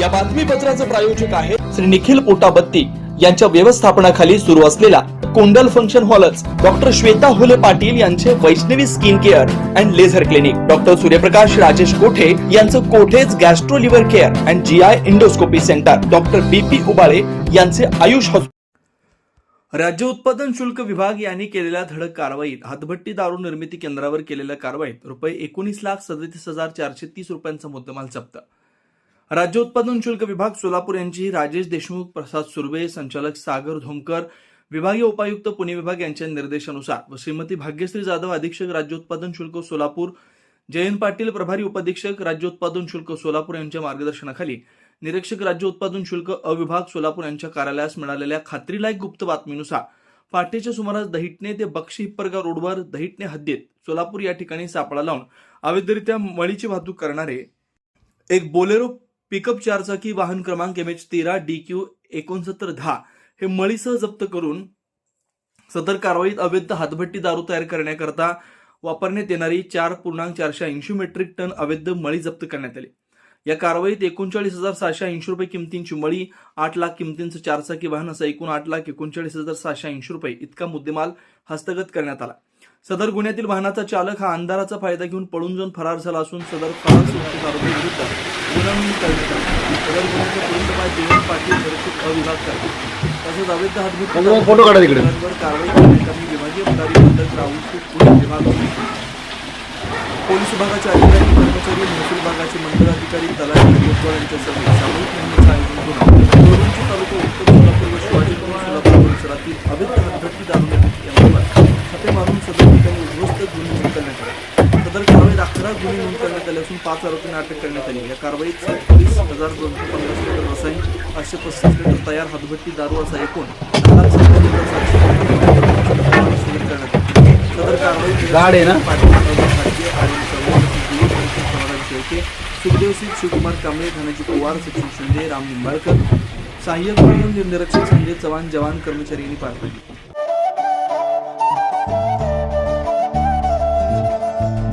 या बातमीपत्राचं प्रायोजक आहे श्री निखिल पोटाबत्ती यांच्या व्यवस्थापनाखाली सुरू असलेला कोंडल फंक्शन हॉलच डॉक्टर श्वेता होले पाटील यांचे Vaishnavi skin care and laser clinic. Doctor Suryaprakash Rajesh Kothe यांचं कोठेज gastro liver care and G I endoscopy centre. Doctor B P Ubale यांचे आयुष हॉस्पिटल राज्य उत्पादन शुल्क विभाग यांनी केलेल्या धडक कारवाईत हातभट्टी दारू निर्मिती केंद्रावर केलेल्या कारवाईत रुपये एकोणीस लाख सदतीस हजार चारशे तीस रुपयांचा मुद्देमाल जप्त. राज्य उत्पादन शुल्क विभाग सोलापूर यांची राजेश देशमुख प्रसाद सुर्वे संचालक सागर धोमकर विभागीय उपायुक्त पुणे विभाग यांच्या निर्देशानुसार व श्रीमती भाग्यश्री जाधव अधीक्षक राज्य उत्पादन शुल्क सोलापूर जयंत पाटील प्रभारी उपाधीक्षक राज्य उत्पादन शुल्क सोलापूर यांच्या मार्गदर्शनाखाली निरीक्षक राज्य उत्पादन शुल्क अविभाग सोलापूर यांच्या कार्यालयास मिळालेल्या खात्रीलायक गुप्त बातमीनुसार पहाटेच्या सुमारास दहिटणे ते बक्षी हिप्परगा रोडवर दहिटणे हद्दीत सोलापूर या ठिकाणी सापळा लावून अवैधरित्या मळीची वाहतूक करणारे एक बोलेरो पिकअप चारचाकी वाहन क्रमांक एम एच तेरा डी क्यू एकोणसत्तर दहा. हे मळीसह जप्त करून सदर कारवाईत अवैध हातभट्टी दारू तयार करण्याकरता वापरण्यात येणारी चार पूर्णांक चारशे ऐंशी मेट्रिक टन अवैध मळी जप्त करण्यात आली. या कारवाईत एकोणचाळीस हजार सहाशे ऐंशी रुपये किमतींची मळी आठ लाख किमतींचं चारचाकी वाहन असं एकूण आठ लाख एकोणचाळीस हजार सहाशे ऐंशी रुपये इतका मुद्देमाल हस्तगत करण्यात आला. सदर गुन्ह्यातील वाहनाचा चालक हा अंधाराचा फायदा घेऊन पळून जाऊन फरार झाला असून सदर फरार सुरक्षित आरोपीविरुद्ध गुन्हा नोंद करण्यात आला. सदर गुन्ह्याचा पुढील तपास जयंत पाटील सुरक्षित अविभाग करतो तसेच अवैध हातभूत फोटो काढा तिकडे. कारवाई करण्यासाठी विभागीय पदाधिकारी मंडळ राहुल पुणे विभाग पोलीस विभागाचे अधिकारी कर्मचारी महसूल विभागाचे मंडळ अधिकारी तलाठी यांच्यासह सामूहिक मोहिमेचं आयोजन करून दोरूंची तालुका उत्तर सोलापूर व शिवाजी सोलापूर परिसरातील अवैध हातभट्टी दारू केंद्रावर छापे मारून ठिकाणी उद्ध्वस्त गुन्हे नोंद करण्यात आले. सदर कारवाईत अकरा गुन्हे नोंद करण्यात आले असून पाच आरोपींना अटक करण्यात आली. या कारवाईत सत्तावीस हजार दोनशे पन्नास लिटर रसायन पाचशे पस्तीस लिटर तयार हातभट्टी दारू असा एकूण करण्यात आले. सदर कारवाईत सुखदेव सिंग शिवकुमार कांबळे धनजी पवार सचिन शिंदे राम निंबाळकर सहाय्यक म्हणून निरीक्षक संजय चव्हाण जवान कर्मचारी यांनी पार पाडली.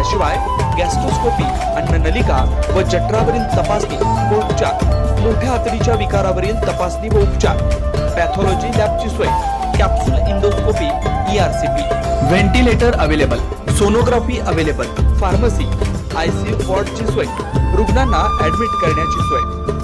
याशिवाय गॅस्ट्रोस्कोपी अन्ननलिका व जठरावरील तपासणी व उपचार. मोठ्या आतडीच्या विकारावरील तपासणी व उपचार. पॅथॉलॉजी लॅबची सोय. Capsule endoscopy ERCP ventilator available. Sonography available. Pharmacy ICU वॉर्डची सोय. रुग्णांना ऍडमिट करण्याची सोय.